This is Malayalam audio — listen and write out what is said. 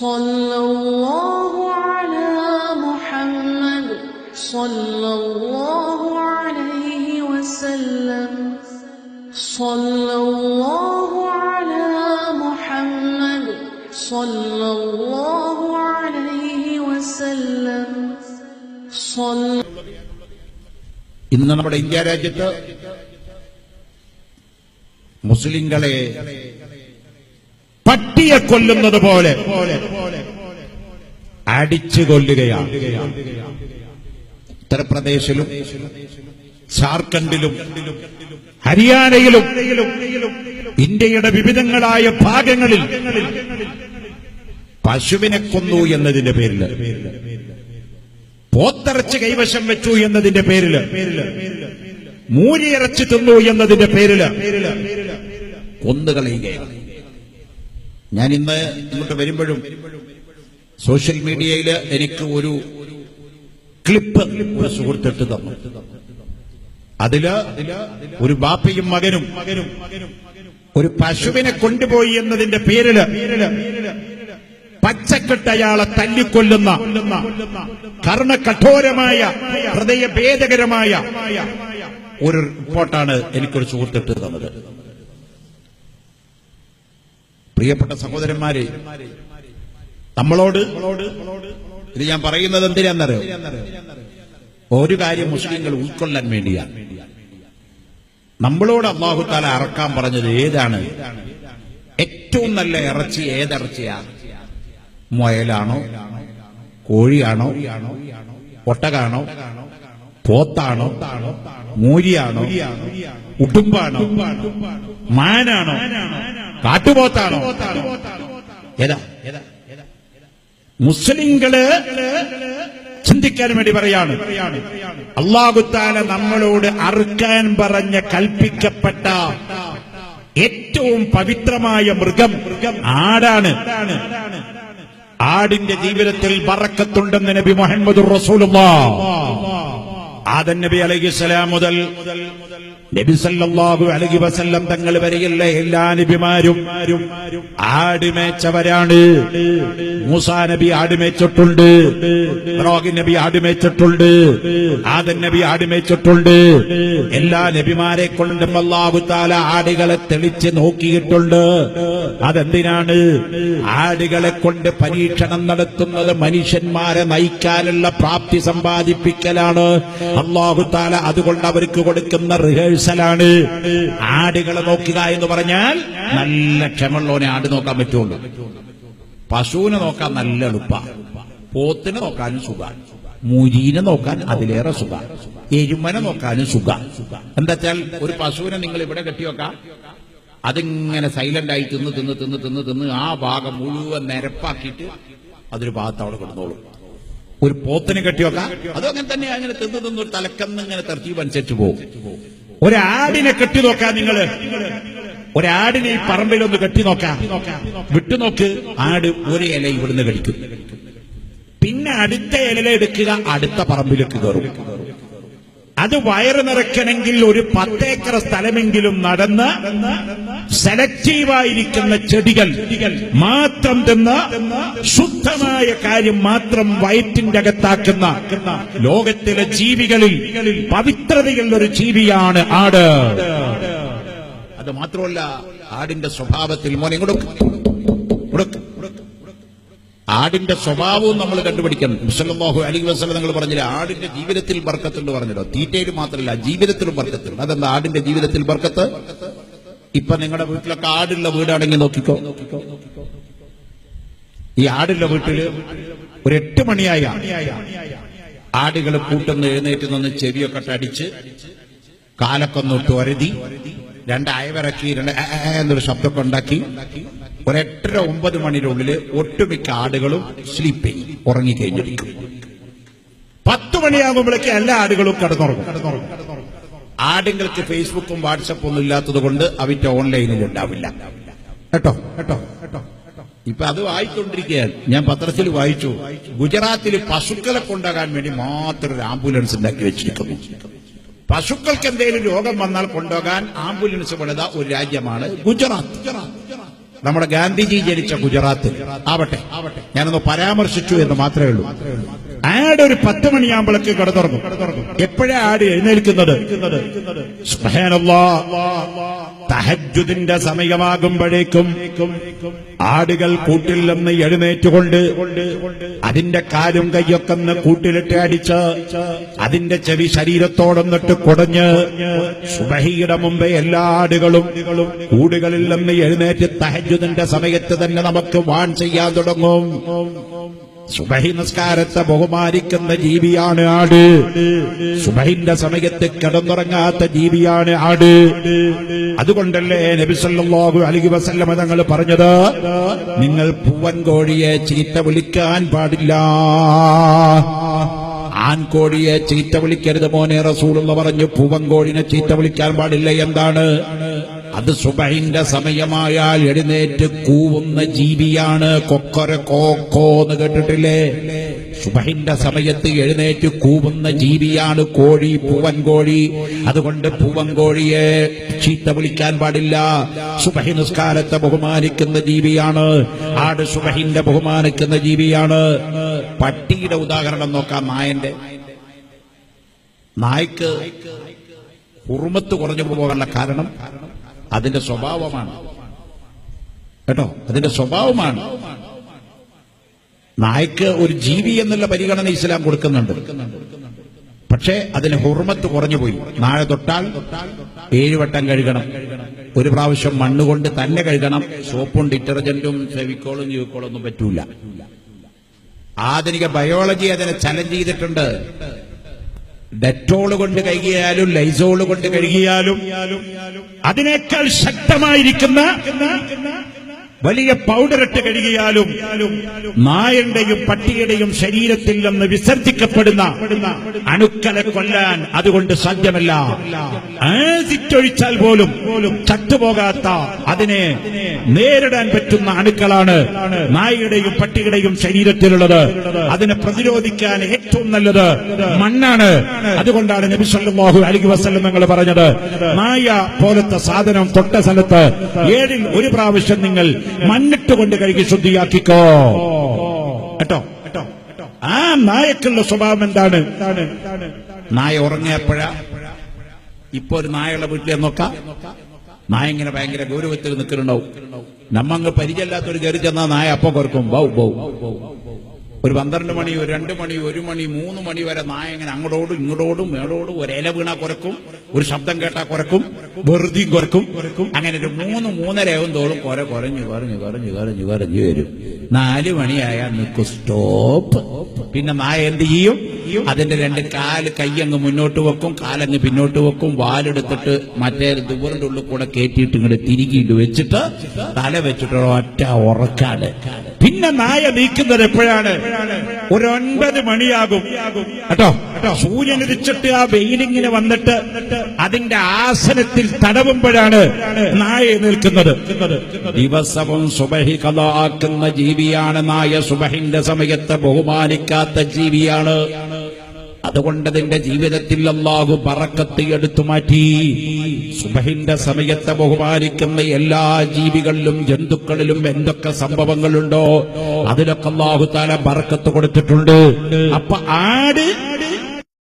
صلى الله على محمد صلى الله عليه وسلم صلى الله على محمد صلى الله عليه وسلم صلى ഇന്ന് നമ്മുടെ ഇന്ത്യ രാജ്യത്ത് മുസ്ലിങ്ങളെ പട്ടിയെ കൊല്ലുന്നത് പോലെ. അടിച്ചു കൊല്ലുകയാണ്. ഉത്തർപ്രദേശിലും ജാർഖണ്ഡിലും ഹരിയാനയിലും ഇന്ത്യയുടെ വിവിധങ്ങളായ ഭാഗങ്ങളിൽ പശുവിനെ കൊന്നു എന്നതിന്റെ പേരിൽ പോത്തിറച്ചി കൈവശം വെച്ചു എന്നതിന്റെ പേരിൽ മൂരിയിറച്ചി തിന്നു എന്നതിന്റെ പേരിൽ കൊന്നുകളയുകയാണ്. ഞാൻ ഇന്ന് ഇങ്ങോട്ട് വരുമ്പോഴും സോഷ്യൽ മീഡിയയിൽ എനിക്ക് ഒരു ക്ലിപ്പ് ഒരു സുഹൃത്തിട്ട് തന്നു. അതിൽ ഒരു ബാപ്പയും മകനും ഒരു പശുവിനെ കൊണ്ടുപോയി എന്നതിന്റെ പേരിൽ പച്ചക്കെട്ട് അയാളെ തല്ലിക്കൊല്ലുന്ന കർണകഠോരമായ ഹൃദയഭേദകരമായ ഒരു റിപ്പോർട്ടാണ് എനിക്കൊരു സുഹൃത്തിട്ട് തന്നത്. പ്രിയപ്പെട്ട സഹോദരന്മാരെ നമ്മളോട് ഇത് ഞാൻ പറയുന്നത് എന്തിനാന്നറിയോ ഒരു കാര്യം മുസ്ലിങ്ങൾ ഉൾക്കൊള്ളാൻ വേണ്ടിയാണ്. നമ്മളോട് അള്ളാഹുത്താല അറക്കാൻ പറഞ്ഞത് ഏതാണ്? ഏറ്റവും നല്ല ഇറച്ചി ഏതിറച്ചിയാ? മുയലാണോ? കോഴിയാണോ? ഒട്ടകാണോ? പോത്താണോ? മൂരിയാണോ? ഉടുമ്പാണോ? മാനാണോ? കാട്ടുപോത്താണോ? മുസ്ലിങ്ങൾ ചിന്തിക്കാൻ വേണ്ടി പറയാണ്. അള്ളാഹുത്താല നമ്മളോട് അറുക്കാൻ പറഞ്ഞ കൽപ്പിക്കപ്പെട്ട ഏറ്റവും പവിത്രമായ മൃഗം ആടാണ് ആടിന്റെ ജീവിതത്തിൽ വറക്കത്തുണ്ടെന്ന് നബി മുഹമ്മദ് റസൂലുള്ള. ആദൻ നബി അലൈഹിസ്സലാം മുതൽ നബി സല്ലല്ലാഹു അലൈഹി വസല്ലം തങ്ങൾ വരെയുള്ള എല്ലാ നബിമാരും ആടിമേച്ചവരാണ്. മൂസാ നബി ആടുമേച്ചിട്ടുണ്ട്. ഇബ്രാഹിം നബി ആടുമേച്ചിട്ടുണ്ട്. ആദൻ നബി ആടുമേച്ചിട്ടുണ്ട്. എല്ലാ നബിമാരെ കൊണ്ടും അല്ലാഹു താല ആടുകളെ തെളിച്ച് നോക്കിയിട്ടുണ്ട്. അതെന്തിനാണ്? ആടുകളെ കൊണ്ട് പരീക്ഷണം നടത്തുന്നത് മനുഷ്യന്മാരെ നയിക്കാനുള്ള പ്രാപ്തി സമ്പാദിപ്പിക്കലാണ്. അള്ളാഹു താല അതുകൊണ്ട് അവർക്ക് കൊടുക്കുന്ന റിഹേഴ്സലാണ്. ആടുകളെ നോക്കുക എന്ന് പറഞ്ഞാൽ നല്ല ക്ഷമയുള്ളവനെ ആട് നോക്കാൻ പറ്റുള്ളൂ. പശുവിനെ നോക്കാൻ നല്ല എളുപ്പ. പോത്തിനെ നോക്കാനും സുഖ. മുരീനെ നോക്കാൻ അതിലേറെ സുഖ. എരുമനെ നോക്കാനും സുഖ. എന്താ വെച്ചാൽ ഒരു പശുവിനെ നിങ്ങൾ ഇവിടെ കെട്ടിവെക്കാം അതിങ്ങനെ സൈലന്റ് ആയി തിന്ന് തിന്ന് തിന്ന് തിന്ന് തിന്ന് ആ ഭാഗം മുഴുവൻ നിരപ്പാക്കിയിട്ട് അതൊരു ഭാഗത്ത് അവിടെ കിടന്നോളും. ഒരു പോത്തിനെ കെട്ടിവെക്കാം അതും അങ്ങനെ തന്നെ അങ്ങനെ തിന്ന് തിന്ന് ഒരു തലക്കന്ന് ഇങ്ങനെ തർത്തീവ് അനുസരിച്ച് പോകും. ഒരാടിനെ കെട്ടി നോക്കാം നിങ്ങൾ. ഒരാടിനെ ഈ പറമ്പിലൊന്ന് കെട്ടി നോക്കാം. വിട്ടുനോക്ക് ആട് ഒരു ഇല ഇവിടുന്ന് കടിക്കും പിന്നെ അടുത്ത ഇല എടുക്കുക അടുത്ത പറമ്പിലേക്ക് കയറും. അത് വയറ് നിറയ്ക്കണമെങ്കിൽ ഒരു പത്തേക്കർ സ്ഥലമെങ്കിലും നടന്ന് സെലക്റ്റീവായിരിക്കുന്ന ചെടികൾ മാത്രം തന്ന ശുദ്ധമായ കാര്യം മാത്രം വയറ്റിന്റെ അകത്താക്കുന്ന ലോകത്തിലെ ജീവികളിൽ പവിത്രതയുള്ള ഒരു ജീവിയാണ് ആട്. അത് മാത്രമല്ല ആടിന്റെ സ്വഭാവത്തിൽ മോനെ ആടിന്റെ സ്വഭാവവും നമ്മൾ കണ്ടുപിടിക്കണം. മുസലമാഹു അലി വസ്ലം നിങ്ങൾ പറഞ്ഞില്ല ആടിന്റെ ജീവിതത്തിൽ ബർക്കത്തുണ്ട് പറഞ്ഞല്ലോ. തീറ്റയിൽ മാത്രമല്ല ജീവിതത്തിലും ബർക്കത്തുണ്ട് അതെന്താ? ആടിന്റെ ജീവിതത്തിൽ ബർക്കത്ത്? ഇപ്പൊ നിങ്ങളുടെ വീട്ടിലൊക്കെ ആടുള്ള വീടാണെങ്കിൽ നോക്കിക്കോ. ഈ ആടുള്ള വീട്ടിൽ ഒരു എട്ട് മണിയായ ആടുകൾ കൂട്ടുന്ന എഴുന്നേറ്റ് നിന്ന് ചെവിയൊക്കെ അടിച്ച് കാലൊക്കെ ഒന്നിട്ട് ഒരതി രണ്ട് അയവിറക്കി രണ്ട് എന്നൊരു ശബ്ദമൊക്കെ ഉണ്ടാക്കി. ഒരു എട്ടര ഒമ്പത് മണിയുടെ ഒട്ടുമിക്ക ആടുകളും സ്ലീപ്പ് ചെയ്യും ഉറങ്ങിക്കഴിഞ്ഞിരിക്കും. പത്ത് മണിയാകുമ്പോഴേക്ക് എല്ലാ ആടുകളും കടന്നുറങ്ങും. ആടുങ്ങൾക്ക് ഫേസ്ബുക്കും വാട്സപ്പും ഒന്നും ഇല്ലാത്തത് കൊണ്ട് അവറ്റ ഓൺലൈനിൽ ഉണ്ടാവില്ല. കേട്ടോ കേട്ടോ? ഇപ്പൊ അത് വായിക്കൊണ്ടിരിക്കുകയാണ് ഞാൻ പത്രത്തിൽ വായിച്ചു. ഗുജറാത്തിൽ പശുക്കളെ കൊണ്ടാകാൻ വേണ്ടി മാത്രം ഒരു ആംബുലൻസ് ഉണ്ടാക്കി വെച്ചിരിക്കുന്നു. പശുക്കൾക്ക് എന്തെങ്കിലും രോഗം വന്നാൽ കൊണ്ടുപോകാൻ ആംബുലൻസ് പണിത ഒരു രാജ്യമാണ് ഗുജറാത്ത്. നമ്മുടെ ഗാന്ധിജി ജനിച്ച ഗുജറാത്തിൽ ആവട്ടെ. ഞാനൊന്ന് പരാമർശിച്ചു എന്ന് മാത്രമേ ഉള്ളൂ. ആട് ഒരു പത്ത് മണിയാകുമ്പോഴേക്ക് കിടന്നുറങ്ങും എപ്പോഴാ ആട് എഴുന്നേൽക്കുന്നത്. തഹജ്ജുദിന്റെ സമയമാകുമ്പോഴേക്കും ആടുകൾ കൂട്ടിൽ നിന്ന് എഴുന്നേറ്റുകൊണ്ട് അതിന്റെ കാലും കയ്യൊക്കെ ഒന്ന് കൂട്ടിലിട്ട് അടിച്ച് അതിന്റെ ചെവി ശരീരത്തോടൊന്നിട്ട് കുടഞ്ഞ് സുബഹിയുടെ മുമ്പേ എല്ലാ ആടുകളും കൂടുകളിൽ നിന്ന് എഴുന്നേറ്റ് തഹജുദിന്റെ സമയത്ത് തന്നെ നമുക്ക് വാൺ ചെയ്യാൻ തുടങ്ങും. സുബഹി നിസ്കാരത്തെ ബഹുമാനിക്കുന്ന ജീവിയാണ് ആട്. സുബഹിന്റെ സമയത്ത് കിടന്നുറങ്ങാത്ത ജീവിയാണ് ആട്. അതുകൊണ്ടല്ലേ നബിസല്ലാഹു അലി വസല്ലമ തങ്ങൾ പറഞ്ഞത്? നിങ്ങൾ പൂവൻ കോഴിയെ ചീത്ത വിളിക്കാൻ പാടില്ല. ആൺകോഴിയെ ചീത്ത വിളിക്കരുത് മോനെ റസൂലുള്ള പറഞ്ഞു. പൂവൻ കോഴിനെ ചീത്ത വിളിക്കാൻ പാടില്ല. എന്താണ്? അത് സുബഹിന്റെ സമയമായാൽ എഴുന്നേറ്റ് കൂവുന്ന ജീവിയാണ് കൊക്കര കോക്കോ എന്ന് കേട്ടിട്ടില്ലേ? സുബഹിന്റെ സമയത്ത് എഴുന്നേറ്റ് കൂവുന്ന ജീവിയാണ് കോഴി പൂവൻ കോഴി. അതുകൊണ്ട് പൂവൻ കോഴിയെ ചീത്ത വിളിക്കാൻ പാടില്ല. സുബഹി നിസ്കാരത്തെ ബഹുമാനിക്കുന്ന ജീവിയാണ്. ആട് സുബഹിന്റെ ബഹുമാനിക്കുന്ന ജീവിയാണ്. പട്ടിയുടെ ഉദാഹരണം നോക്കാം നായന്റെ. നായ്ക്ക് ഉറുമത്ത് കുറഞ്ഞു പോകാനുള്ള കാരണം? അതിന്റെ സ്വഭാവമാണ്. കേട്ടോ? അതിന്റെ സ്വഭാവമാണ്. നായ്ക്ക് ഒരു ജീവി എന്നുള്ള പരിഗണന ഇസ്ലാം കൊടുക്കുന്നുണ്ട്. പക്ഷേ അതിന് ഹുർമത്ത് കുറഞ്ഞുപോയി. നാളെ തൊട്ടാൽ ഏഴുവട്ടം കഴുകണം. ഒരു പ്രാവശ്യം മണ്ണുകൊണ്ട് തന്നെ കഴുകണം. സോപ്പും ഡിറ്റർജന്റും ഫെവിക്കോളും യൂക്കോളും ഒന്നും പറ്റൂല. ആധുനിക ബയോളജി അതിനെ ചലഞ്ച് ചെയ്തിട്ടുണ്ട്. ഡെറ്റോൾ കൊണ്ട് കഴുകിയാലും ലൈസോൾ കൊണ്ട് കഴുകിയാലും അതിനേക്കാൾ ശക്തമായിരിക്കുന്ന വലിയ പൗഡർ ഇട്ട് കഴുകിയാലും നായന്റെയും പട്ടിയുടെയും ശരീരത്തിൽ നിന്ന് വിസർജിക്കപ്പെടുന്ന അണുക്കളെ കൊല്ലാൻ അതുകൊണ്ട് സാധ്യമല്ല. ആസിറ്റൊഴിച്ചാൽ പോലും ചത്തുപോകാത്ത അതിനെ നേരിടാൻ പറ്റുന്ന അണുക്കളാണ് നായയുടെയും പട്ടിയുടെയും ശരീരത്തിലുള്ളത്. അതിനെ പ്രതിരോധിക്കാൻ ഏറ്റവും നല്ലത് മണ്ണാണ്. അതുകൊണ്ടാണ് നബി സല്ലല്ലാഹു അലൈഹി വസല്ലം നിങ്ങൾ പറഞ്ഞത് നായ പോലത്തെ സാധനം തൊട്ട സ്ഥലത്ത് ഏഴിൽ ഒരു പ്രാവശ്യം നിങ്ങൾ മണ്ണിട്ട് കൊണ്ട് കഴുകി ശുദ്ധിയാക്കിക്കോ. കേട്ടോ? ആ നായക്കുള്ള സ്വഭാവം എന്താണ്? നായ ഉറങ്ങിയപ്പോഴാ ഇപ്പൊ ഒരു നായയുടെ വീട്ടിലെ നോക്കാം. നായ ഇങ്ങനെ ഭയങ്കര ഗൗരവത്തിൽ നിൽക്കുന്നുണ്ടാവും. നമ്മങ്ങ് പരിചയമില്ലാത്തൊരു കയറി ചെന്നാ നായ അപ്പൊ കുറക്കും. ബൗ ബൗ ഒരു പന്ത്രണ്ട് മണി ഒരു രണ്ട് മണി ഒരു മണി മൂന്ന് മണി വരെ നായ ഇങ്ങനെ അങ്ങോട്ടോടും ഇങ്ങോട്ടോടും മേളോടും ഒരു ഇല വീണാ കുറക്കും ഒരു ശബ്ദം കേട്ടാ കുറക്കും വെറുതെ കുറക്കും. അങ്ങനെ ഒരു മൂന്ന് മൂന്നരയാവും തോറും കുറെ കുറഞ്ഞു കുറഞ്ഞു കുറഞ്ഞു കുറഞ്ഞു കുറഞ്ഞു വരും. നാല് മണിയായാൽ നിൽക്കും സ്റ്റോപ്പ്. പിന്നെ നായ എന്ത് ചെയ്യും? അതിന്റെ രണ്ട് കാൽ കൈയങ്ങ് മുന്നോട്ട് വെക്കും കാലങ്ങ് പിന്നോട്ട് വെക്കും. വാലെടുത്തിട്ട് മറ്റേ ദുവറിന്റെ ഉള്ളിൽ കൂടെ കയറ്റിയിട്ട് ഇങ്ങോട്ട് തിരികിയിട്ട് വെച്ചിട്ട് തല വെച്ചിട്ട് ഒറ്റ ഉറക്കാണ്. പിന്നെ നായ നീക്കുന്നത് എപ്പോഴാണ്? ഒരു ഒൻപത് മണിയാകും. കേട്ടോ? സൂര്യൻ ഉദിച്ചിട്ട് ആ വെയിലിങ്ങനെ വന്നിട്ട് അതിന്റെ ആസനത്തിൽ തടവുമ്പോഴാണ് നായ നിൽക്കുന്നത് ദിവസവും സുബഹി കഥാക്കുന്ന ജീവിയാണ് നായ. സുബഹിന്റെ സമയത്ത് ബഹുമാനിക്കാത്ത ജീവിയാണ്. അതുകൊണ്ട് നിന്റെ ജീവിതത്തിൽ അള്ളാഹു പറക്കത്ത് എടുത്തു മാറ്റി. സുബഹിന്റെ സമയത്തെ ബഹുമാനിക്കുന്ന എല്ലാ ജീവികളിലും ജന്തുക്കളിലും എന്തൊക്കെ സംഭവങ്ങളുണ്ടോ അതിലൊക്കെ അള്ളാഹു താല പറക്കത്ത് കൊടുത്തിട്ടുണ്ട്. അപ്പൊ ആട്